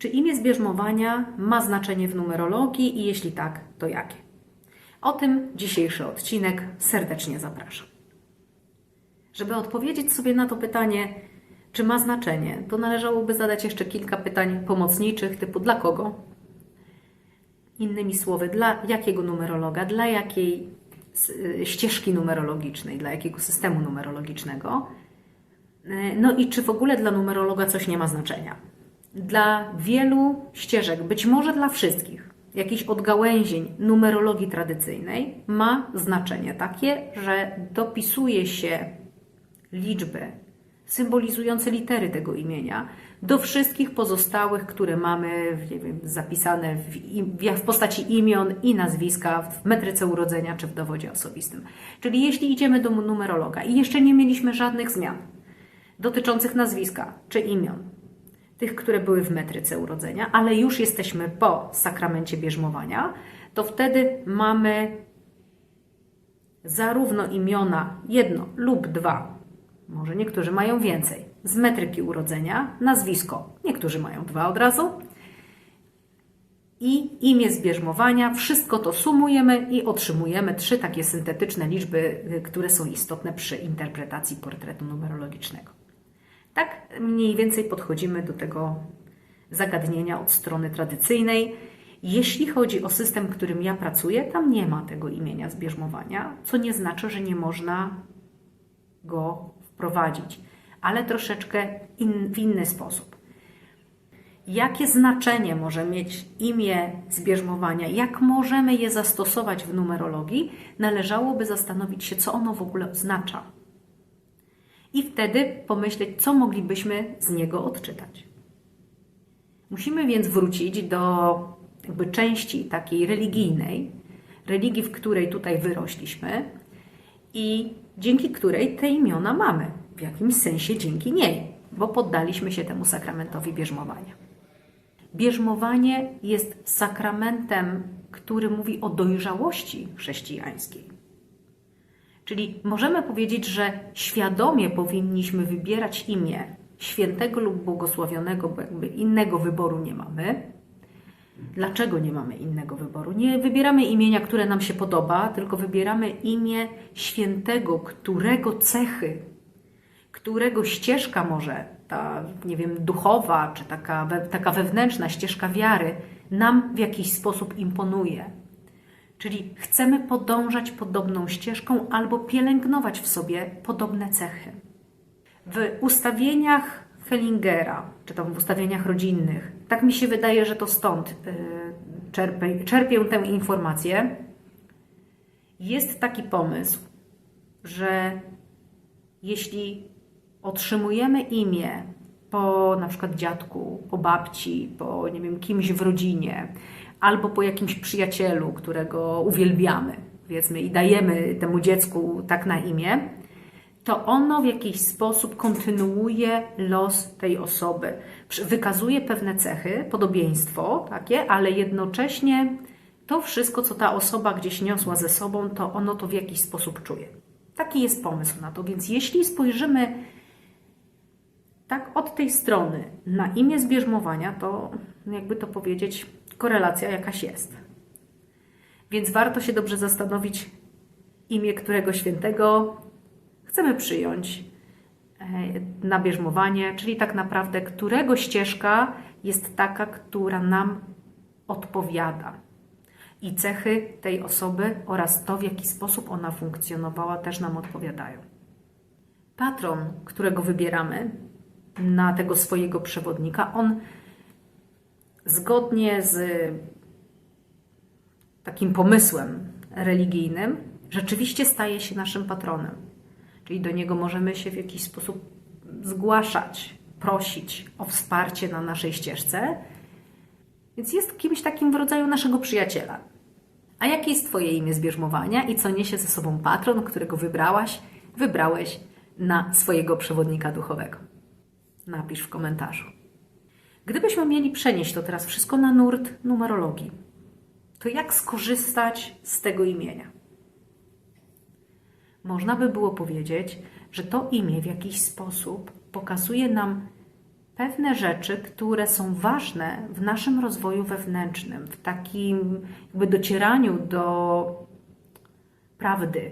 Czy imię zbierzmowania ma znaczenie w numerologii i jeśli tak, to jakie? O tym dzisiejszy odcinek serdecznie zapraszam. Żeby odpowiedzieć sobie na to pytanie, czy ma znaczenie, to należałoby zadać jeszcze kilka pytań pomocniczych, typu dla kogo? Innymi słowy, dla jakiego numerologa, dla jakiej y, ścieżki numerologicznej, dla jakiego systemu numerologicznego? Y, No i czy w ogóle dla numerologa coś nie ma znaczenia? Dla wielu ścieżek, być może dla wszystkich, jakichś odgałęzień numerologii tradycyjnej ma znaczenie takie, że dopisuje się liczby symbolizujące litery tego imienia do wszystkich pozostałych, które mamy nie wiem, zapisane w, w postaci imion i nazwiska w metryce urodzenia czy w dowodzie osobistym. Czyli jeśli idziemy do numerologa i jeszcze nie mieliśmy żadnych zmian dotyczących nazwiska czy imion, tych, które były w metryce urodzenia, ale już jesteśmy po sakramencie bierzmowania, to wtedy mamy zarówno imiona jedno lub dwa, może niektórzy mają więcej, z metryki urodzenia, nazwisko, niektórzy mają dwa od razu. I imię zbierzmowania, wszystko to sumujemy i otrzymujemy trzy takie syntetyczne liczby, y, które są istotne przy interpretacji portretu numerologicznego. Tak mniej więcej podchodzimy do tego zagadnienia od strony tradycyjnej. Jeśli chodzi o system, którym ja pracuję, tam nie ma tego imienia zbierzmowania, co nie znaczy, że nie można go wprowadzić, ale troszeczkę in, w inny sposób. Jakie znaczenie może mieć imię zbierzmowania? Jak możemy je zastosować w numerologii? Należałoby zastanowić się, co ono w ogóle oznacza. I wtedy pomyśleć, co moglibyśmy z niego odczytać. Musimy więc wrócić do jakby części takiej religijnej, religii, w której tutaj wyrośliśmy i dzięki której te imiona mamy. W jakimś sensie dzięki niej, bo poddaliśmy się temu sakramentowi bierzmowania. Bierzmowanie jest sakramentem, który mówi o dojrzałości chrześcijańskiej. Czyli możemy powiedzieć, że świadomie powinniśmy wybierać imię świętego lub błogosławionego, bo jakby innego wyboru nie mamy. Dlaczego nie mamy innego wyboru? Nie wybieramy imienia, które nam się podoba, tylko wybieramy imię świętego, którego cechy, którego ścieżka może, ta, nie wiem, duchowa, czy taka, taka wewnętrzna ścieżka wiary, nam w jakiś sposób imponuje. Czyli chcemy podążać podobną ścieżką albo pielęgnować w sobie podobne cechy. W ustawieniach Hellingera, czy tam w ustawieniach rodzinnych, tak mi się wydaje, że to stąd yy, czerpię, czerpię tę informację, jest taki pomysł, że jeśli otrzymujemy imię po na przykład dziadku, po babci, po nie wiem, kimś w rodzinie, albo po jakimś przyjacielu, którego uwielbiamy, powiedzmy, i dajemy temu dziecku tak na imię, to ono w jakiś sposób kontynuuje los tej osoby. Wykazuje pewne cechy, podobieństwo takie, ale jednocześnie to wszystko, co ta osoba gdzieś niosła ze sobą, to ono to w jakiś sposób czuje. Taki jest pomysł na to. Więc jeśli spojrzymy tak od tej strony na imię zbierzmowania, to jakby to powiedzieć, korelacja jakaś jest. Więc warto się dobrze zastanowić, imię którego świętego chcemy przyjąć e, na bierzmowanie, czyli tak naprawdę którego ścieżka jest taka, która nam odpowiada. I cechy tej osoby oraz to, w jaki sposób ona funkcjonowała, też nam odpowiadają. Patron, którego wybieramy na tego swojego przewodnika, on zgodnie z takim pomysłem religijnym rzeczywiście staje się naszym patronem. Czyli do niego możemy się w jakiś sposób zgłaszać, prosić o wsparcie na naszej ścieżce. Więc jest kimś takim w rodzaju naszego przyjaciela. A jakie jest Twoje imię zbierzmowania i co niesie ze sobą patron, którego wybrałaś, wybrałeś na swojego przewodnika duchowego? Napisz w komentarzu. Gdybyśmy mieli przenieść to teraz wszystko na nurt numerologii, to jak skorzystać z tego imienia? Można by było powiedzieć, że to imię w jakiś sposób pokazuje nam pewne rzeczy, które są ważne w naszym rozwoju wewnętrznym, w takim jakby docieraniu do prawdy,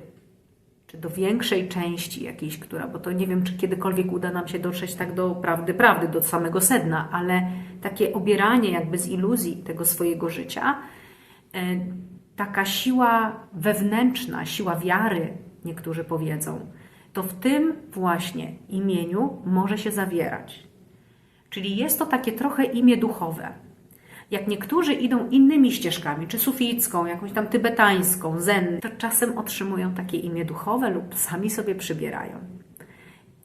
czy do większej części jakiejś, która, bo to nie wiem, czy kiedykolwiek uda nam się dotrzeć tak do prawdy, prawdy, do samego sedna, ale takie obieranie jakby z iluzji tego swojego życia, e, taka siła wewnętrzna, siła wiary, niektórzy powiedzą, to w tym właśnie imieniu może się zawierać. Czyli jest to takie trochę imię duchowe. Jak niektórzy idą innymi ścieżkami, czy suficką, jakąś tam tybetańską, zen, to czasem otrzymują takie imię duchowe lub sami sobie przybierają.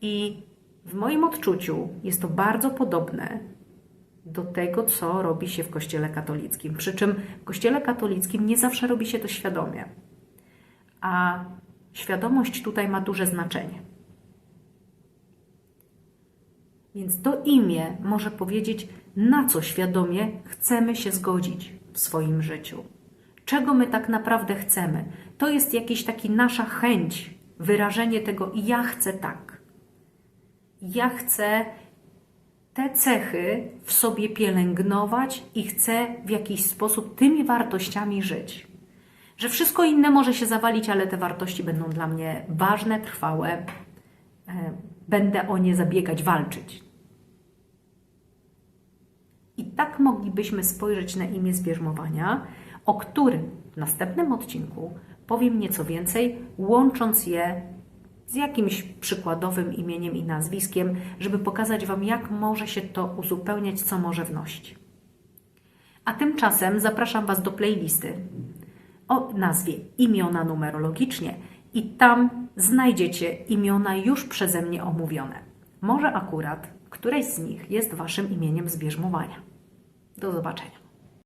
I w moim odczuciu jest to bardzo podobne do tego, co robi się w Kościele katolickim. Przy czym w Kościele katolickim nie zawsze robi się to świadomie. A świadomość tutaj ma duże znaczenie. Więc to imię może powiedzieć, na co świadomie chcemy się zgodzić w swoim życiu. Czego my tak naprawdę chcemy? To jest jakaś taka nasza chęć, wyrażenie tego, ja chcę tak. Ja chcę te cechy w sobie pielęgnować i chcę w jakiś sposób tymi wartościami żyć. Że wszystko inne może się zawalić, ale te wartości będą dla mnie ważne, trwałe. Będę o nie zabiegać, walczyć. I tak moglibyśmy spojrzeć na imię zbierzmowania, o którym w następnym odcinku powiem nieco więcej, łącząc je z jakimś przykładowym imieniem i nazwiskiem, żeby pokazać Wam, jak może się to uzupełniać, co może wnosić. A tymczasem zapraszam Was do playlisty o nazwie Imiona numerologicznie i tam znajdziecie imiona już przeze mnie omówione. Może akurat któreś z nich jest Waszym imieniem zbierzmowania. Do zobaczenia.